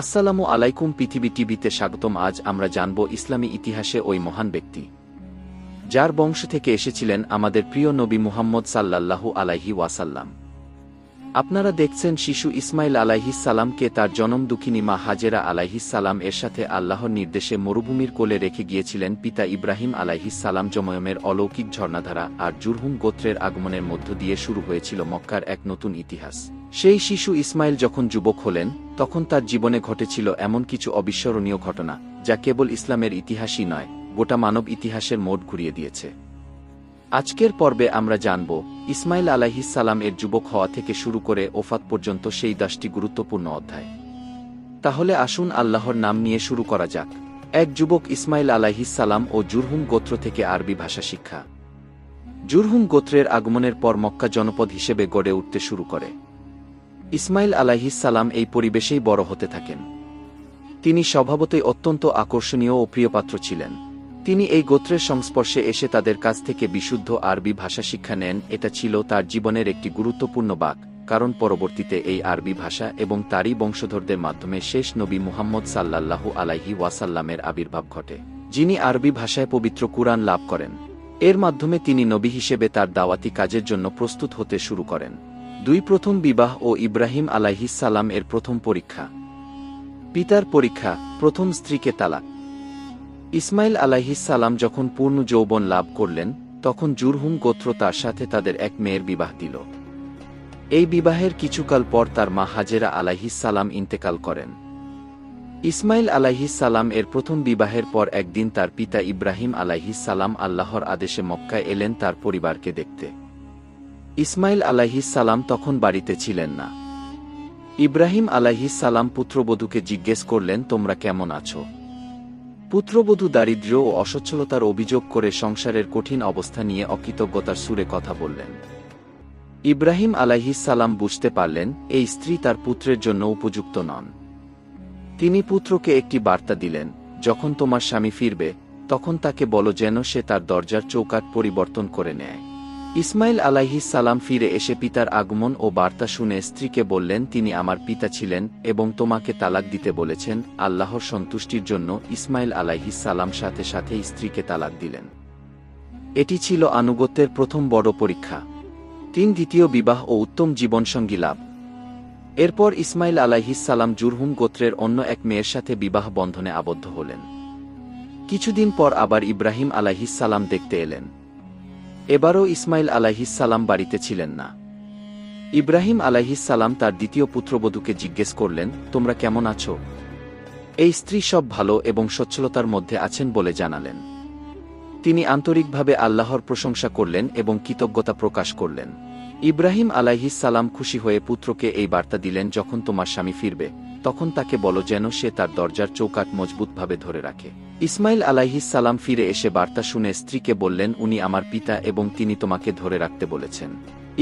আসসালামু আলাইকুম পৃথিবী টিভিতে স্বাগতম। আজ আমরা জানব ইসলামী ইতিহাসে ওই মহান ব্যক্তি, যার বংশ থেকে এসেছিলেন আমাদের প্রিয় নবী মুহাম্মদ সাল্লাল্লাহু আলাইহি ওয়াসাল্লাম। আপনারা দেখছেন শিশু ইসমাইল আলাইহিস সালামকে তার জনম দুঃখিনী মা হাজেরা আলাইহিস সালাম এর সাথে আল্লাহর নির্দেশে মরুভূমির কোলে রেখে গিয়েছিলেন পিতা ইব্রাহিম আলাইহিস সালাম জময়মের অলৌকিক ঝর্ণাধারা আর জুরহুম গোত্রের আগমনের মধ্য দিয়ে শুরু হয়েছিল মক্কার এক নতুন ইতিহাস। সেই শিশু ইসমাইল যখন যুবক হলেন, তখন তার জীবনে ঘটেছিল এমন কিছু অবিস্মরণীয় ঘটনা, যা কেবল ইসলামের ইতিহাসই নয়, গোটা মানব ইতিহাসের মোড় ঘুরিয়ে দিয়েছে। আজকের পর্বে আমরা জানব, ইসমাইল আলাহিসাল্লাম এর যুবক হওয়া থেকে শুরু করে ওফাত পর্যন্ত সেই দশটি গুরুত্বপূর্ণ অধ্যায়। তাহলে আসুন আল্লাহর নাম নিয়ে শুরু করা যাক। এক যুবক ইসমাইল আলাহিসাল্লাম ও জুরহুম গোত্র থেকে আরবি ভাষা শিক্ষা। জুরহুম গোত্রের আগমনের পর মক্কা জনপদ হিসেবে গড়ে উঠতে শুরু করে। ইসমাইল আলাহিসাল্লাম এই পরিবেশেই বড় হতে থাকেন। তিনি স্বভাবতই অত্যন্ত আকর্ষণীয় ও প্রিয়পাত্র ছিলেন। তিনি এই গোত্রের সংস্পর্শে এসে তাদের কাছ থেকে বিশুদ্ধ আরবি ভাষা শিক্ষা নেন, এটা ছিল তার জীবনের একটি গুরুত্বপূর্ণ বাক, কারণ পরবর্তীতে এই আরবি ভাষা এবং তারই বংশধরদের মাধ্যমে শেষ নবী মুহাম্মদ সাল্লাল্লাহু আলাইহি ওয়াসাল্লামের আবির্ভাব ঘটে, যিনি আরবি ভাষায় পবিত্র কুরআন লাভ করেন। এর মাধ্যমে তিনি নবী হিসেবে তার দাওয়াতি কাজের জন্য প্রস্তুত হতে শুরু করেন। দুই প্রথম বিবাহ ও ইব্রাহিম আলাইহিসাল্লাম এর প্রথম পরীক্ষা। পিতার পরীক্ষা, প্রথম স্ত্রীকে তালাক। ইসমাইল আলাইহিসাল্লাম যখন পূর্ণ যৌবন লাভ করলেন, তখন জুরহুম গোত্র তার সাথে তাদের এক মেয়ের বিবাহ দিল। এই বিবাহের কিছুকাল পর তার মা হাজেরা আলাইহিসাল্লাম ইন্তেকাল করেন। ইসমাইল আলাইহিসাল্লাম এর প্রথম বিবাহের পর একদিন তার পিতা ইব্রাহিম আলাইহিসাল্লাম আল্লাহর আদেশে মক্কায় এলেন তার পরিবারকে দেখতে। ইসমাইল আলাইহিসাল্লাম তখন বাড়িতে ছিলেন না। ইব্রাহিম আলাইহিসাল্লাম পুত্রবধূকে জিজ্ঞেস করলেন, তোমরা কেমন আছো? পুত্রবধূ দারিদ্র ও অসচ্ছলতার অভিযোগ করে সংসারের কঠিন অবস্থা নিয়ে অকৃতজ্ঞতার সুরে কথা বললেন। ইব্রাহিম সালাম বুঝতে পারলেন, এই স্ত্রী তার পুত্রের জন্য উপযুক্ত নন। তিনি পুত্রকে একটি বার্তা দিলেন, যখন তোমার স্বামী ফিরবে, তখন তাকে বলো যেন সে তার দরজার চৌকাট পরিবর্তন করে নেয়। ইসমাইল আলাইহিস সালাম ফিরে এসে পিতার আগমন ও বার্তা শুনে স্ত্রীকে বললেন, তিনি আমার পিতা ছিলেন এবং তোমাকে তালাক দিতে বলেছেন। আল্লাহর সন্তুষ্টির জন্য ইসমাইল আলাইহিস সালাম সাথে সাথে স্ত্রীকে তালাক দিলেন। এটি ছিল আনুগত্যের প্রথম বড় পরীক্ষা। তিন দ্বিতীয় বিবাহ ও উত্তম জীবনসঙ্গী লাভ। এরপর ইসমাইল সালাম জুরহুম গোত্রের অন্য এক মেয়ের সাথে বিবাহ বন্ধনে আবদ্ধ হলেন। কিছুদিন পর আবার ইব্রাহিম সালাম দেখতে এলেন। এবারও ইসমাইল সালাম বাড়িতে ছিলেন না। ইব্রাহিম সালাম তার দ্বিতীয় পুত্রবধূকে জিজ্ঞেস করলেন, তোমরা কেমন আছো? এই স্ত্রী সব ভালো এবং সচ্ছলতার মধ্যে আছেন বলে জানালেন। তিনি আন্তরিকভাবে আল্লাহর প্রশংসা করলেন এবং কৃতজ্ঞতা প্রকাশ করলেন। ইব্রাহিম আলাইহিসাল্লাম খুশি হয়ে পুত্রকে এই বার্তা দিলেন, যখন তোমার স্বামী ফিরবে, তখন তাকে বলো যেন সে তার দরজার চৌকাট মজবুতভাবে ধরে রাখে। ইসমাইল আলাইহিসাল্লাম ফিরে এসে বার্তা শুনে স্ত্রীকে বললেন, উনি আমার পিতা এবং তিনি তোমাকে ধরে রাখতে বলেছেন।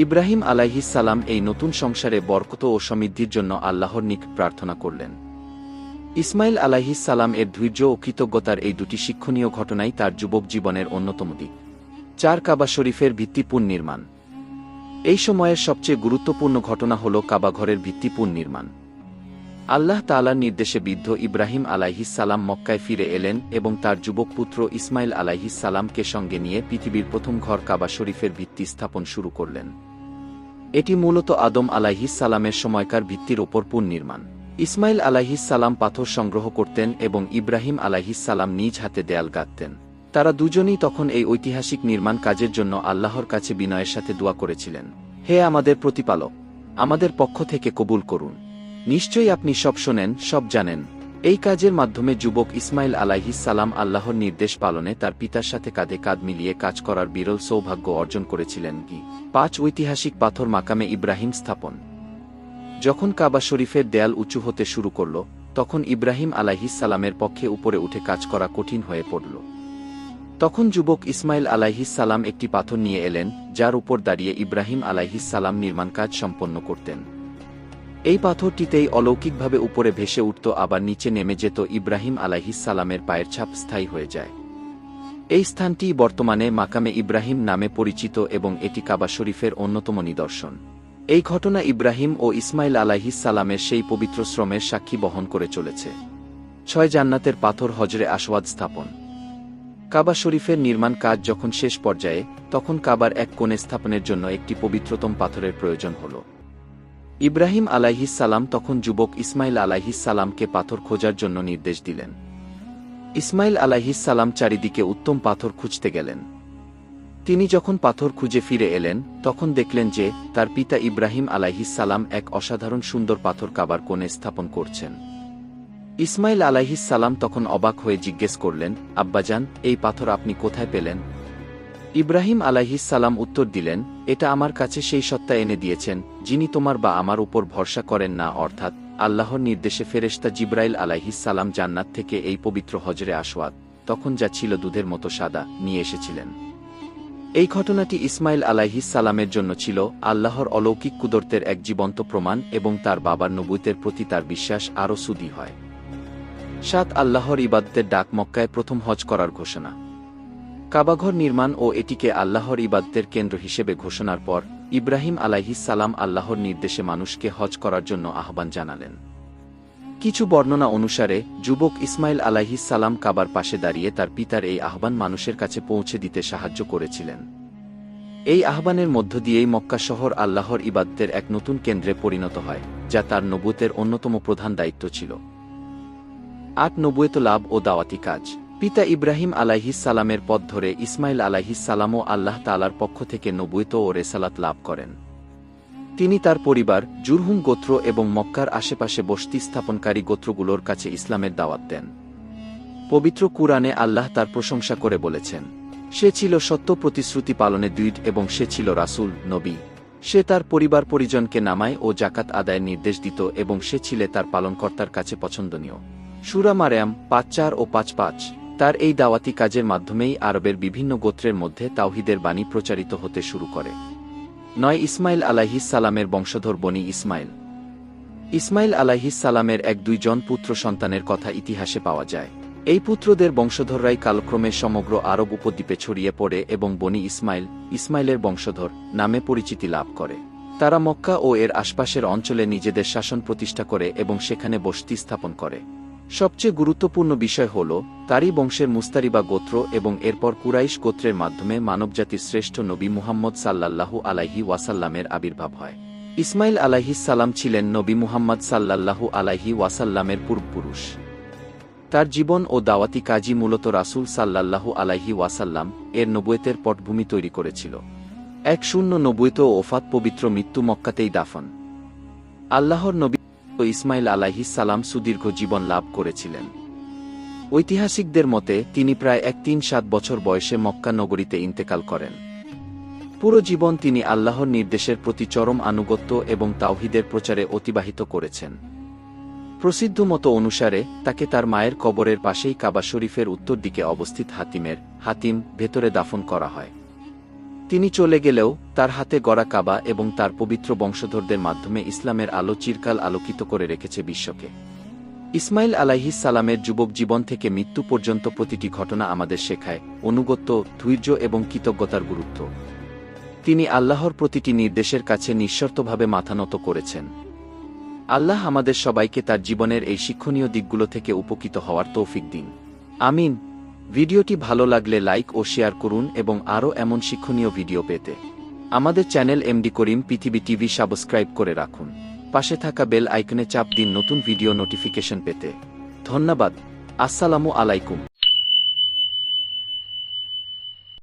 ইব্রাহিম আলাইহিসাল্লাম এই নতুন সংসারে বরকত ও সমৃদ্ধির জন্য আল্লাহর নিক প্রার্থনা করলেন। ইসমাইল আলাইহিসাল্লাম এর ধৈর্য ও কৃতজ্ঞতার এই দুটি শিক্ষণীয় ঘটনাই তার যুবক জীবনের অন্যতম দিক। চার কাবা শরীফের ভিত্তিপুন নির্মাণ। এই সময়ের সবচেয়ে গুরুত্বপূর্ণ ঘটনা হল কাবাঘরের ভিত্তিপুন নির্মাণ। আল্লাহ তালার নির্দেশে বিদ্ধ ইব্রাহিম সালাম মক্কায় ফিরে এলেন এবং তার যুবক পুত্র ইসমাইল সালামকে সঙ্গে নিয়ে পৃথিবীর প্রথম ঘর কাবা শরীফের ভিত্তি স্থাপন শুরু করলেন। এটি মূলত আদম সালামের সময়কার ভিত্তির ওপর পুনর্নির্মাণ ইসমাইল সালাম পাথর সংগ্রহ করতেন এবং ইব্রাহিম সালাম নিজ হাতে দেয়াল গাঁথতেন। তারা দুজনেই তখন এই ঐতিহাসিক নির্মাণ কাজের জন্য আল্লাহর কাছে বিনয়ের সাথে দোয়া করেছিলেন। হে আমাদের প্রতিপালক, আমাদের পক্ষ থেকে কবুল করুন। নিশ্চয়ই আপনি সব শোনেন, সব জানেন। এই কাজের মাধ্যমে যুবক ইসমাইল আলাইহিস সালাম আল্লাহর নির্দেশ পালনে তার পিতার সাথে কাঁধে কাঁধ মিলিয়ে কাজ করার বিরল সৌভাগ্য অর্জন করেছিলেন কি? পাঁচ ঐতিহাসিক পাথর মাকামে ইব্রাহিম স্থাপন। যখন কাবা শরীফের দেয়াল উঁচু হতে শুরু করল, তখন ইব্রাহিম আলাইহিস সালামের পক্ষে উপরে উঠে কাজ করা কঠিন হয়ে পড়ল। তখন যুবক ইসমাইল সালাম একটি পাথর নিয়ে এলেন, যার উপর দাঁড়িয়ে ইব্রাহিম সালাম নির্মাণ কাজ সম্পন্ন করতেন। এই পাথরটিতেই অলৌকিকভাবে উপরে ভেসে উঠত, আবার নিচে নেমে যেত ইব্রাহিম আলাইহিসালামের পায়ের ছাপ স্থায়ী হয়ে যায়। এই স্থানটি বর্তমানে মাকামে ইব্রাহিম নামে পরিচিত এবং এটি কাবা শরীফের অন্যতম নিদর্শন। এই ঘটনা ইব্রাহিম ও ইসমাইল সালামের সেই পবিত্র শ্রমের সাক্ষী বহন করে চলেছে। ছয় জান্নাতের পাথর হজরে আসওয়াদ স্থাপন। কাবা শরীফের নির্মাণ কাজ যখন শেষ পর্যায়ে, তখন কাবার এক কোণে স্থাপনের জন্য একটি পবিত্রতম পাথরের প্রয়োজন হল। ইব্রাহিম সালাম তখন যুবক ইসমাইল সালামকে পাথর খোঁজার জন্য নির্দেশ দিলেন। ইসমাইল সালাম চারিদিকে উত্তম পাথর খুঁজতে গেলেন। তিনি যখন পাথর খুঁজে ফিরে এলেন, তখন দেখলেন যে, তার পিতা ইব্রাহিম সালাম এক অসাধারণ সুন্দর পাথর কাবার কোণে স্থাপন করছেন। ইসমাইল আলাইহিস সালাম তখন অবাক হয়ে জিজ্ঞেস করলেন, আব্বাজান, এই পাথর আপনি কোথায় পেলেন? ইব্রাহিম আলাইহিস সালাম উত্তর দিলেন, এটা আমার কাছে সেই সত্তা এনে দিয়েছেন, যিনি তোমার বা আমার উপর ভরসা করেন না, অর্থাৎ আল্লাহর নির্দেশে ফেরেশতা জিব্রাইল আলাইহিস সালাম জান্নাত থেকে এই পবিত্র হজরে আসওয়াদ তখন যা ছিল দুধের মতো সাদা, নিয়ে এসেছিলেন। এই ঘটনাটি ইসমাইল আলাইহিস সালামের জন্য ছিল আল্লাহর অলৌকিক কুদরতের এক জীবন্ত প্রমাণ এবং তার বাবার নবুতের প্রতি তার বিশ্বাস আরও সুদী হয়। সাত আল্লাহর ইবাদতের ডাক মক্কায় প্রথম হজ করার ঘোষণা। কাবাঘর নির্মাণ ও এটিকে আল্লাহর ইবাদতের কেন্দ্র হিসেবে ঘোষণার পর ইব্রাহিম আলাইহিস সালাম আল্লাহর নির্দেশে মানুষকে হজ করার জন্য আহ্বান জানালেন। কিছু বর্ণনা অনুসারে, যুবক ইসমাইল আলাইহিস সালাম কাবার পাশে দাঁড়িয়ে তার পিতার এই আহ্বান মানুষের কাছে পৌঁছে দিতে সাহায্য করেছিলেন। এই আহ্বানের মধ্য দিয়েই মক্কা শহর আল্লাহর ইবাদতের এক নতুন কেন্দ্রে পরিণত হয়, যা তার নবুতের অন্যতম প্রধান দায়িত্ব ছিল। আট নবুয়েত লাভ ও দাওয়াতি কাজ। পিতা ইব্রাহিম সালামের পথ ধরে ইসমাইল সালামও আল্লাহ তালার পক্ষ থেকে নবুয়েত ও রেসালাত লাভ করেন। তিনি তার পরিবার, জুরহুম গোত্র এবং মক্কার আশেপাশে বসতি স্থাপনকারী গোত্রগুলোর কাছে ইসলামের দাওয়াত দেন। পবিত্র কুরআনে আল্লাহ তার প্রশংসা করে বলেছেন, সে ছিল সত্য প্রতিশ্রুতি পালনে দৃঢ় এবং সে ছিল রাসূল, নবী। সে তার পরিবার পরিজনকে নামায় ও জাকাত আদায়ের নির্দেশ দিত এবং সে ছিলে তার পালনকর্তার কাছে পছন্দনীয়। সুরা মারিয়াম পাঁচ চার ও পাঁচ পাঁচ। তার এই দাওয়াতি কাজের মাধ্যমেই আরবের বিভিন্ন গোত্রের মধ্যে তাওহিদের বাণী প্রচারিত হতে শুরু করে। নয় ইসমাইল আলাহিস সালামের বংশধর বনি ইসমাইল। ইসমাইল আলাহিস সালামের এক দুইজন পুত্র সন্তানের কথা ইতিহাসে পাওয়া যায়। এই পুত্রদের বংশধররাই কালক্রমে সমগ্র আরব উপদ্বীপে ছড়িয়ে পড়ে এবং বনি ইসমাইল, ইসমাইলের বংশধর নামে পরিচিতি লাভ করে। তারা মক্কা ও এর আশপাশের অঞ্চলে নিজেদের শাসন প্রতিষ্ঠা করে এবং সেখানে বসতি স্থাপন করে। সবচেয়ে গুরুত্বপূর্ণ বিষয় হল, তারই বংশের মুস্তারিবা গোত্র এবং এরপর কুরাইশ গোত্রের মাধ্যমে মানবজাতির শ্রেষ্ঠ নবী মুহাম্মদ সাল্লাল্লাহু আলাইহি ওয়াসাল্লামের আবির্ভাব হয়। ইসমাইল আলাইহিস সালাম ছিলেন নবী মুহাম্মদ সাল্লাল্লাহু আলাইহি ওয়াসাল্লামের পূর্বপুরুষ। তার জীবন ও দাওয়াতি কাজী মূলত রাসূল সাল্লাল্লাহু আলাইহি ওয়াসাল্লাম এর নবুয়েতের পটভূমি তৈরি করেছিল। এক শূন্য নবুয়েত ওফাত পবিত্র মৃত্যু মক্কাতেই দাফন। আল্লাহর নবী ইসমাইল আলাইহিস সালাম সুদীর্ঘ জীবন লাভ করেছিলেন। ঐতিহাসিকদের মতে, তিনি প্রায় এক তিন সাত বছর বয়সে মক্কা নগরীতে ইন্তেকাল করেন। পুরো জীবন তিনি আল্লাহর নির্দেশের প্রতি চরম আনুগত্য এবং তাওহিদের প্রচারে অতিবাহিত করেছেন। প্রসিদ্ধ মতো অনুসারে, তাকে তার মায়ের কবরের পাশেই কাবা শরীফের উত্তর দিকে অবস্থিত হাতিমের, হাতিম, ভেতরে দাফন করা হয়। তিনি চলে গেলেও তার হাতে গড়া কাবা এবং তার পবিত্র বংশধরদের মাধ্যমে ইসলামের আলো চিরকাল আলোকিত করে রেখেছে বিশ্বকে। ইসমাইল আলাইহিস সালামের যুবক জীবন থেকে মৃত্যু পর্যন্ত প্রতিটি ঘটনা আমাদের শেখায়, অনুগত্য, ধৈর্য এবং কৃতজ্ঞতার গুরুত্ব। তিনি আল্লাহর প্রতিটি নির্দেশের কাছে নিঃশর্তভাবে মাথা নত করেছেন। আল্লাহ আমাদের সবাইকে তার জীবনের এই শিক্ষণীয় দিকগুলো থেকে উপকৃত হওয়ার তৌফিক দিন। আমিন। ভিডিওটি ভালো লাগলে লাইক ও শেয়ার করুন এবং আরও এমন শিক্ষণীয় ভিডিও পেতে আমাদের চ্যানেল এমডি করিম পৃথিবী টিভি সাবস্ক্রাইব করে রাখুন। পাশে থাকা বেল আইকনে চাপ দিন নতুন ভিডিও নোটিফিকেশন পেতে। ধন্যবাদ। আসসালামু আলাইকুম।